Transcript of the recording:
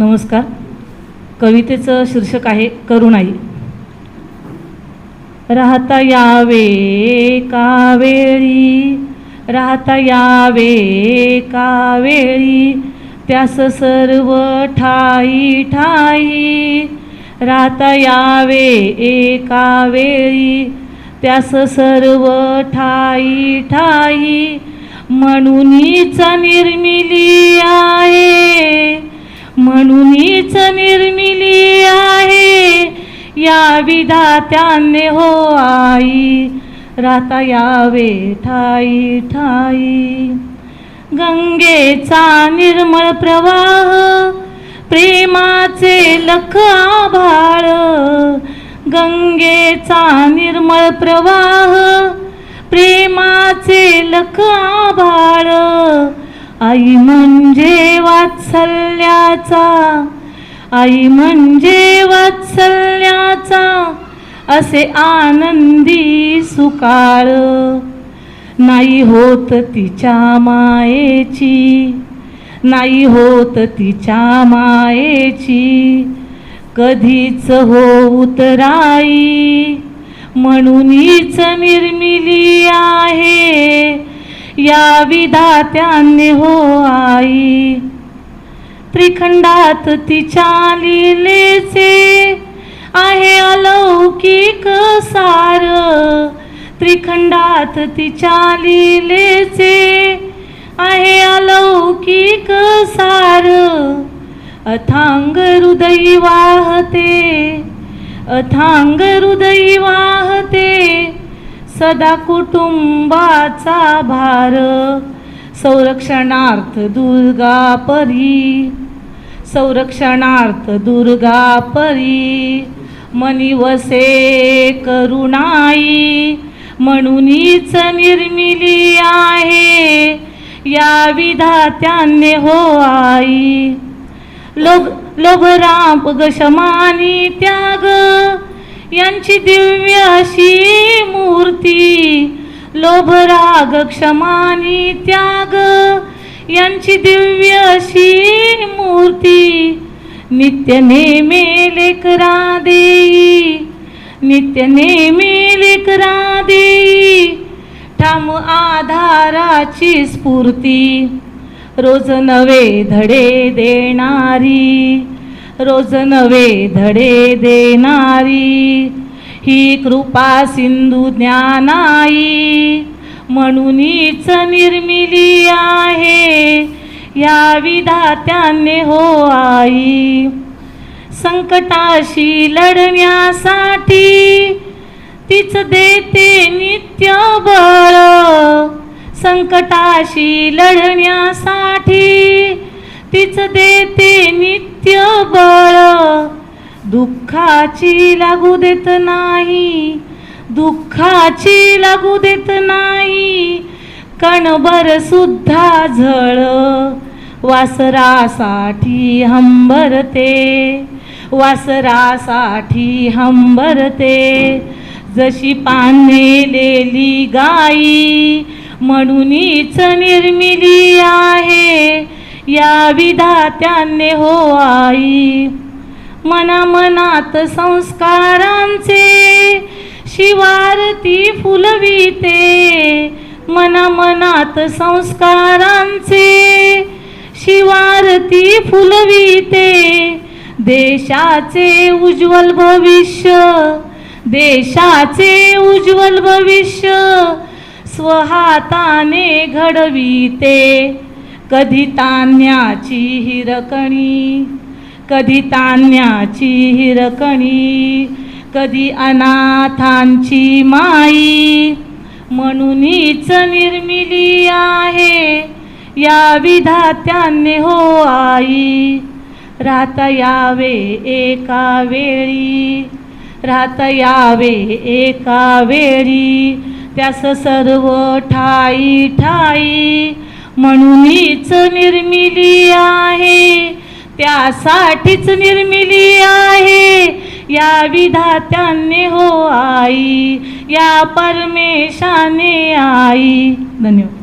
नमस्कार. कवितेचं शीर्षक आहे करुणाई. राहता यावे कावेळी राहता यावे कावेळी त्यास सर्व ठाई ठाई. राहता यावे एका वेळी त्यास सर्व ठाई ठाई. म्हणूनच निर्मिली या विधात्याने हो आई राहता यावे ठाई ठाई. गंगेचा निर्मळ प्रवाह प्रेमाचे लख आभाळ. गंगेचा निर्मळ प्रवाह प्रेमाचे लख आभाळ. आई म्हणजे वात्सल्याचा आई म्हणजे वात्सल्याचा असे आनंदी सुकाळ. नाही होत तिच्या मायेची नाही होत तिच्या मायेची. कधीच हो उतराई म्हणूनच निर्मिली आहे. या विधात्याने हो आई त्रिखंडात तिच्या लिलेचे आहे अलौकिक सार. त्रिखंडात तिच्या लिलेचे आहे अलौकिक सार. अथांग हृदयी वाहते अथांग हृदयी वाहते सदा कुटुंबाचा भार. संरक्षणार्थ दुर्गा परी. संरक्षणार्थ दुर्गा परी. मनी वसे करुणाई. म्हणूनच निर्मिली आहे. या विधात्याने हो आई. लोभ लोभराप गशमानी त्याग. यांची दिव्य अशी मूर्ती लोभराग क्षमानी त्याग यांची दिव्य अशी मूर्ती. नित्य नेमे लेकरा देई नित्य नेमे लेकरा देई ठाम आधाराची स्फूर्ती. रोज नवे धडे देणारी. रोज नवे धडे देणारी. ही कृपा सिंधू ज्ञानाई. म्हणूनच निर्मिली आहे. या विधात्याने हो आई. संकटाशी लढण्यासाठी तीच देते नित्य बळ. संकटाशी लढण्यासाठी तीच देते नित्य बळ. दुःखाची लागू देत नाही दुःखाची लागू देत नाही. कणभर सुद्धा झळ वासरासाठी हंबरते वासरासाठी हंबरते. जशी पानेलेली गाई म्हणूनच निर्मिली आहे या विधात्याने हो आई. मना मनात संस्कारांचे शिवारती फुलविते. मना मनात संस्कारांचे शिवारती फुलविते. देशाचे उज्ज्वल भविष्य देशाचे उज्ज्वल भविष्य स्वहाताने घडविते. कधी तान्याची हिरकणी कधी तान्याची हिरकणी कधी अनाथांची माई. म्हणूनच निर्मिली आहे या विधात्याने हो आई. राहता यावे एका वेळी राहता यावे एका वेळी त्यास सर्व ठाई ठाई. म्हणूनच निर्मिली आहे साठीच निर्मिली आहे. या विधात्याने हो आई या परमेशाने आई. धन्यवाद.